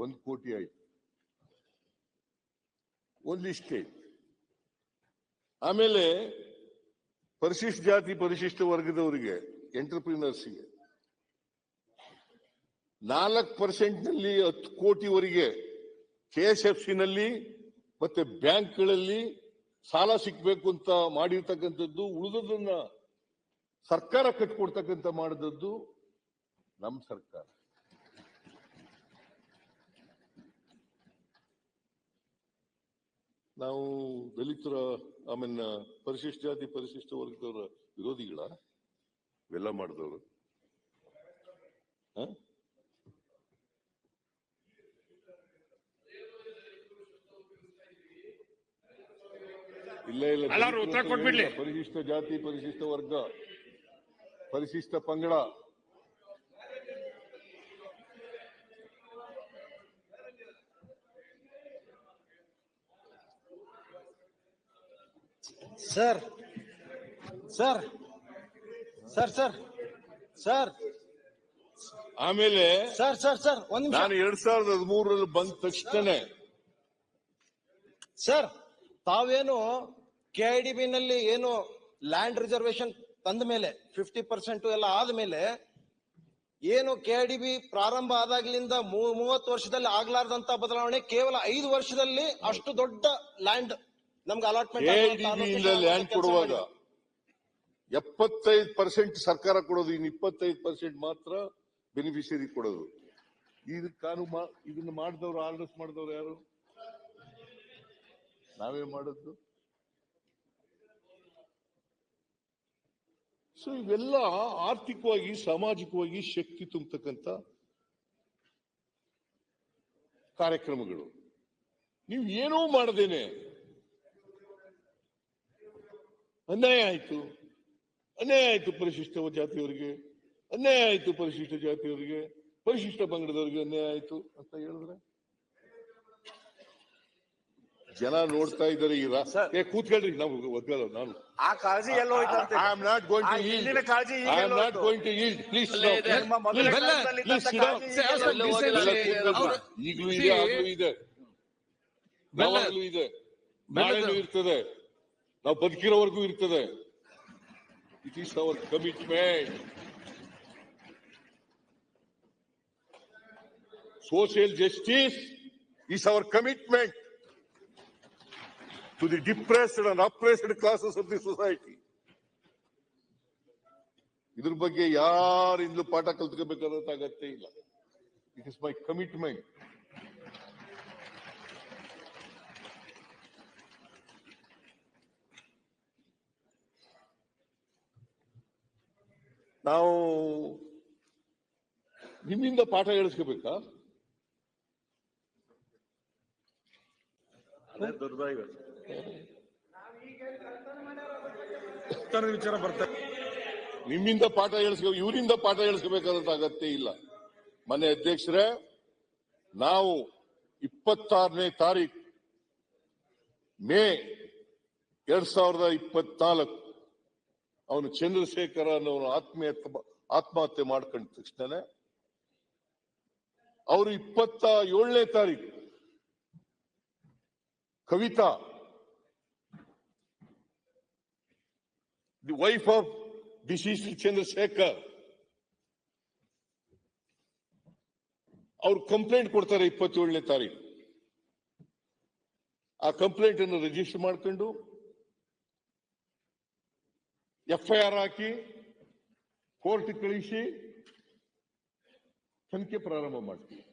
ಒಂದ್ ಕೋಟಿ ಆಯ್ತು. ಒಂದು ಲಿಸ್ಟ್ ಆಯ್ತು. ಆಮೇಲೆ ಪರಿಶಿಷ್ಟ ಜಾತಿ, ಪರಿಶಿಷ್ಟ ವರ್ಗದವರಿಗೆ, ಎಂಟರ್ಪ್ರಿನರ್ಸ್ಗೆ, ನಾಲ್ಕು ಪರ್ಸೆಂಟ್ನಲ್ಲಿ ಹತ್ತು ಕೋಟಿವರೆಗೆ ಕೆ ಎಸ್ ಎಫ್ ಸಿ ನಲ್ಲಿ ಮತ್ತೆ ಬ್ಯಾಂಕ್ಗಳಲ್ಲಿ ಸಾಲ ಸಿಕ್ಬೇಕು ಅಂತ ಮಾಡಿರ್ತಕ್ಕಂಥದ್ದು ಉಳಿದದನ್ನ ಸರ್ಕಾರ ಕಟ್ಕೊಡ್ತಕ್ಕಂಥ ಮಾಡಿದದ್ದು ನಮ್ಮ ಸರ್ಕಾರ. ನಾವು ದಲಿತರ ಆಮೇಲೆ ಪರಿಶಿಷ್ಟ ಜಾತಿ ಪರಿಶಿಷ್ಟ ವರ್ಗದವರ ವಿರೋಧಿಗಳ ಇವೆಲ್ಲ ಮಾಡಿದವರು? ಇಲ್ಲ ಇಲ್ಲ. ಪರಿಶಿಷ್ಟ ಜಾತಿ ಪರಿಶಿಷ್ಟ ವರ್ಗ ಪರಿಶಿಷ್ಟ ಪಂಗಡ sir sir sir sir sir. ಆಮೇಲೆ ಸರ್ ಸರ್ ಸರ್ ಒಂದು ನಾನು ಎರಡ್ ಸಾವಿರದ ಹದಿಮೂರರಲ್ಲಿ ಬಂದ ತಕ್ಷಣ ಸರ್ ತಾವೇನು ಕೆ ಐ ಡಿ ಬಿ ನಲ್ಲಿ ಏನು ಲ್ಯಾಂಡ್ ರಿಸರ್ವೇಶನ್ ತಂದ ಮೇಲೆ ಫಿಫ್ಟಿ ಪರ್ಸೆಂಟ್ ಎಲ್ಲ ಆದ್ಮೇಲೆ ಏನು ಕೆ ಐ ಡಿ ಬಿ ಪ್ರಾರಂಭ ಆದಾಗ್ಲಿಂದ ಮೂವತ್ತು ವರ್ಷದಲ್ಲಿ ಆಗ್ಲಾರ್ದಂತ ಬದಲಾವಣೆ ಕೇವಲ ಐದು ವರ್ಷದಲ್ಲಿ ಅಷ್ಟು ದೊಡ್ಡ ಲ್ಯಾಂಡ್ ನಮ್ಗೆ ಅಲಾಟ್ಮೆಂಟ್ ಲ್ಯಾಂಡ್ ಕೊಡುವಾಗ? ಎಪ್ಪತ್ತೈದು ಪರ್ಸೆಂಟ್ ಸರ್ಕಾರ ಕೊಡೋದು ಇನ್ನು ಇಪ್ಪತ್ತೈದು ಪರ್ಸೆಂಟ್ ಮಾತ್ರ ಬೆನಿಫಿಷರಿ ಕೊಡೋದು. ಇದ್ ಕಾನು ಇದನ್ನ ಮಾಡಿದವರು ಆರ್ಡರ್ಸ್ ಮಾಡಿದವರು ಯಾರು? ನಾವೇ ಮಾಡಿದ್ದು? ಸೊ ಇವೆಲ್ಲ ಆರ್ಥಿಕವಾಗಿ ಸಾಮಾಜಿಕವಾಗಿ ಶಕ್ತಿ ತುಂಬತಕ್ಕಂತ ಕಾರ್ಯಕ್ರಮಗಳು. ನೀವು ಏನೂ ಮಾಡದೇನೆ ಅನ್ಯಾಯ ಆಯ್ತು. ಅನ್ಯಾಯ ಆಯ್ತು ಪರಿಶಿಷ್ಟ ಜಾತಿಯವರಿಗೆ. ಅನ್ಯಾಯ ಆಯ್ತು ಪರಿಶಿಷ್ಟ ಜಾತಿಯವರಿಗೆ. ಪರಿಶಿಷ್ಟ ಪಂಗಡದವರಿಗೆ ಅನ್ಯಾಯ ಆಯ್ತು ಅಂತ ಹೇಳಿದ್ರೆ? ಜನ ನೋಡ್ತಾ ಇದ್ದಾರೆ ಈ ರಾ- ಸರ್. ಏ ಕೂತ್ಕೊಳ್ರಿ ನಾವು ಒದ್ಗಲ್ಲ ನಾನು. ಆ ಕಾಳಜಿ ಎಲ್ಲ ಹೋಯ್ತಂತೆ I am not going to to ಹಿಂದಿನ ಕಾಳಜಿ ಈಗ I am not going to yield please ನಿಮ್ಮ ಮೊದಲ ಈಗ ಈಗಲೂ ಇದೆ ಆಗಲೂ ಇದೆ. ನಾಳೆನೂ ಇರ್ತದೆ. ನಾವು ಬದುಕಿರೋವರೆಗೂ ಇರ್ತದೆ. It is our commitment social justice is our commitment to the depressed and oppressed classes of the society ಇದ್ರ ಬಗ್ಗೆ ಯಾರಿಂದಲೂ ಪಾಠ ಕಲ್ತ್ಕೋಬೇಕಾದಂತ ಅಗತ್ಯ ಇಲ್ಲ. ಇಟ್ ಇಸ್ ಮೈ ಕಮಿಟ್ಮೆಂಟ್ ನಾವು ನಿಮ್ಮಿಂದ ಪಾಠ ಹೇಳಿಸ್ಕೋಬೇಕಾ? ವಿಚಾರ ಬರ್ತಾರೆ ನಿಮ್ಮಿಂದ ಪಾಠ ಹೇಳಿಸ್ಕೋ ಇವರಿಂದ ಪಾಠ ಹೇಳಿಸ್ಕೋಬೇಕಾದಂತ ಅಗತ್ಯ ಇಲ್ಲ. ಮನೆ ಅಧ್ಯಕ್ಷರೇ ನಾವು ಇಪ್ಪತ್ತಾರನೇ ತಾರೀಕು ಮೇ ಎರಡ್ ಸಾವಿರದ ಇಪ್ಪತ್ನಾಲ್ಕು ಅವನು ಚಂದ್ರಶೇಖರ ಅನ್ನೋನು ಆತ್ಮೀಯ ಆತ್ಮಹತ್ಯೆ ಮಾಡ್ಕೊಂಡ ತಕ್ಷಣನೇ ಅವರು ಇಪ್ಪತ್ತ ಏಳನೇ ತಾರೀಕು Kavitha the wife of deceased Chandrashekar, ಅವ್ರು ಕಂಪ್ಲೇಂಟ್ ಕೊಡ್ತಾರೆ ಇಪ್ಪತ್ತೇಳನೇ ತಾರೀಕು. ಆ ಕಂಪ್ಲೇಂಟ್ ಅನ್ನು ರಿಜಿಸ್ಟರ್ ಮಾಡ್ಕೊಂಡು ಎಫ್ಐಆರ್ ಹಾಕಿ ಕೋರ್ಟ್ ಕಳಿಸಿ ತನಿಖೆ ಪ್ರಾರಂಭ ಮಾಡ್ತೀವಿ